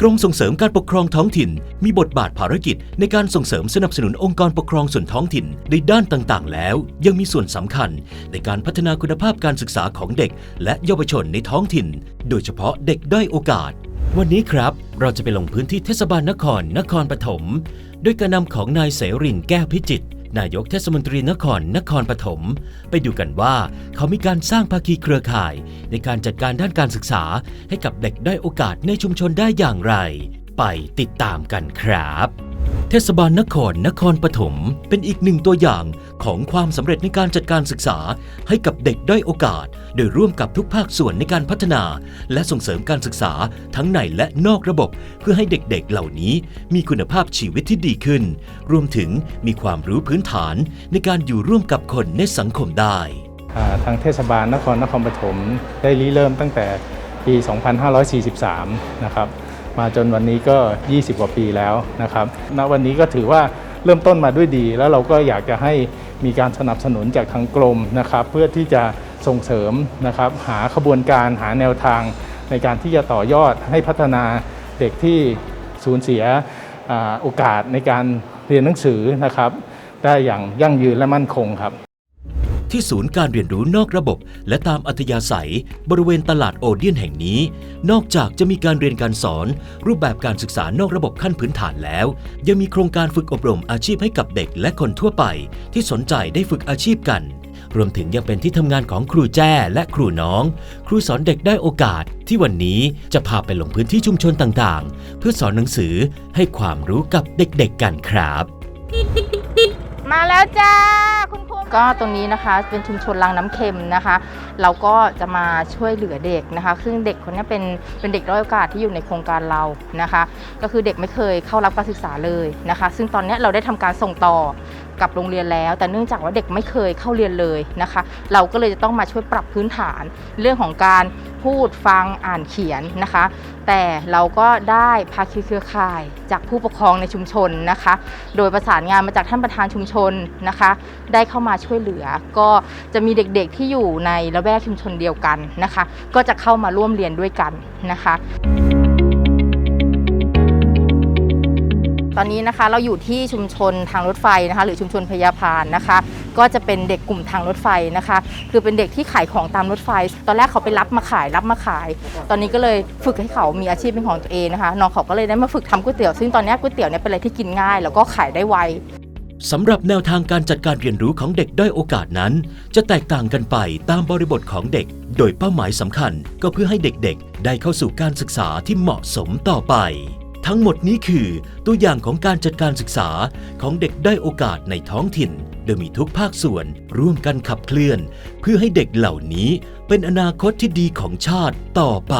กรมส่งเสริมการปกครองท้องถิ่น มีบทบาทภารกิจในการส่งเสริมสนับสนุนองค์กรปกครองส่วนท้องถิ่นในด้านต่างๆ แล้ว ยังมีส่วนสำคัญ ในการพัฒนาคุณภาพการศึกษาของเด็ก และเยาวชนในท้องถิ่น โดยเฉพาะเด็กด้อยโอกาส วันนี้ครับ เราจะไปลงพื้นที่เทศบาลนครนครปฐมด้วยการนำของนายเสรินแก้วพิจิตร นายกเทศมนตรีนครนครปฐมไปดูกันว่า เขามีการสร้างภาคีเครือข่าย ในการจัดการด้านการศึกษา ให้กับเด็กด้อยโอกาสในชุมชนได้อย่างไร ไปติดตามกันครับ เทศบาลนครนครปฐมเป็นอีกหนึ่งตัวอย่างของความสำเร็จในการจัดการศึกษาให้กับเด็กด้อยโอกาส โดยร่วมกับทุกภาคส่วนในการพัฒนา และส่งเสริมการศึกษาทั้งในและนอกระบบ เพื่อให้เด็กๆเหล่านี้ มีคุณภาพชีวิตที่ดีขึ้น รวมถึงมีความรู้พื้นฐานในการอยู่ร่วมกับคนในสังคมได้ทางเทศบาลนครนครปฐมได้ริเริ่มตั้งแต่ปี 2543 นะครับ มาจนวันนี้ก็ 20 กว่าปีแล้วนะครับณวันนี้ก็ถือว่าเริ่มต้นมาด้วยดี แล้วเราก็อยากจะให้มีการสนับสนุนจากทางกรมนะครับ เพื่อที่จะส่งเสริมนะครับหาขบวนการหาแนวทางในการที่จะต่อยอดให้พัฒนาเด็กที่สูญเสียโอกาสในการเรียนหนังสือนะครับ ได้อย่างยั่งยืนและมั่นคงครับ ที่ศูนย์การเรียนรู้นอกระบบ และตามอัธยาศัย บริเวณตลาดโอเดียนแห่งนี้ นอกจากจะมีการเรียนการสอน รูปแบบการศึกษานอกระบบขั้นพื้นฐานแล้ว ยังมีโครงการฝึกอบรมอาชีพให้กับเด็กและคนทั่วไป ที่สนใจได้ฝึกอาชีพกัน รวมถึงยังเป็นที่ทำงานของครูแจ้และครูน้อง ครูสอนเด็กได้โอกาส ที่วันนี้จะพาไปลงพื้นที่ชุมชนต่างๆ เพื่อสอนหนังสือให้ความรู้กับเด็กๆกันครับ มาแล้วจ้า ก็ตรงนี้นะคะเป็นชุมชนลังน้ำเค็มนะคะ เราก็จะมาช่วยเหลือเด็กนะคะ ซึ่งเด็กคนนี้เป็นเป็นเด็กด้อยโอกาสที่อยู่ในโครงการเรานะคะ ก็คือเด็กไม่เคยเข้ารับการศึกษาเลยนะคะ ซึ่งตอนนี้เราได้ทำการส่งต่อ กับโรงเรียนแล้ว แต่เนื่องจากว่าเด็กไม่เคยเข้าเรียนเลยนะคะ เราก็เลยจะต้องมาช่วยปรับพื้นฐานเรื่องของการพูดฟังอ่านเขียนนะคะ แต่เราก็ได้ภาคีเครือข่ายจากผู้ปกครองในชุมชนนะคะ โดยประสานงานมาจากท่านประธานชุมชนนะคะ ได้เข้ามาช่วยเหลือ ก็จะมีเด็กๆที่อยู่ในละแวกชุมชนเดียวกันนะคะ ก็จะเข้ามาร่วมเรียนด้วยกันนะคะ ตอนนี้นะคะเราอยู่ที่ชุมชนทางรถไฟนะคะ หรือชุมชนพยาพานนะคะ ก็จะเป็นเด็กกลุ่มทางรถไฟนะคะ คือเป็นเด็กที่ขายของตามรถไฟ ตอนแรกเขาไปรับมาขายรับมาขาย ตอนนี้ก็เลยฝึกให้เขามีอาชีพเป็นของตัวเองนะคะน้องเขาก็เลยได้มาฝึกทำก๋วยเตี๋ยวซึ่งตอนนี้ก๋วยเตี๋ยวเนี่ยเป็นอะไรที่กินง่าย แล้วก็ขายได้ไวสำหรับแนวทางการจัดการเรียนรู้ของเด็กด้อยโอกาสนั้น จะแตกต่างกันไปตามบริบทของเด็ก โดยเป้าหมายสำคัญก็เพื่อให้เด็กๆ ได้เข้าสู่การศึกษาที่เหมาะสมต่อไป ทั้งหมดนี้คือตัวอย่างของการจัดการศึกษาของเด็กได้โอกาสในท้องถิ่น โดยมีทุกภาคส่วนร่วมกันขับเคลื่อน เพื่อให้เด็กเหล่านี้เป็นอนาคตที่ดีของชาติต่อไป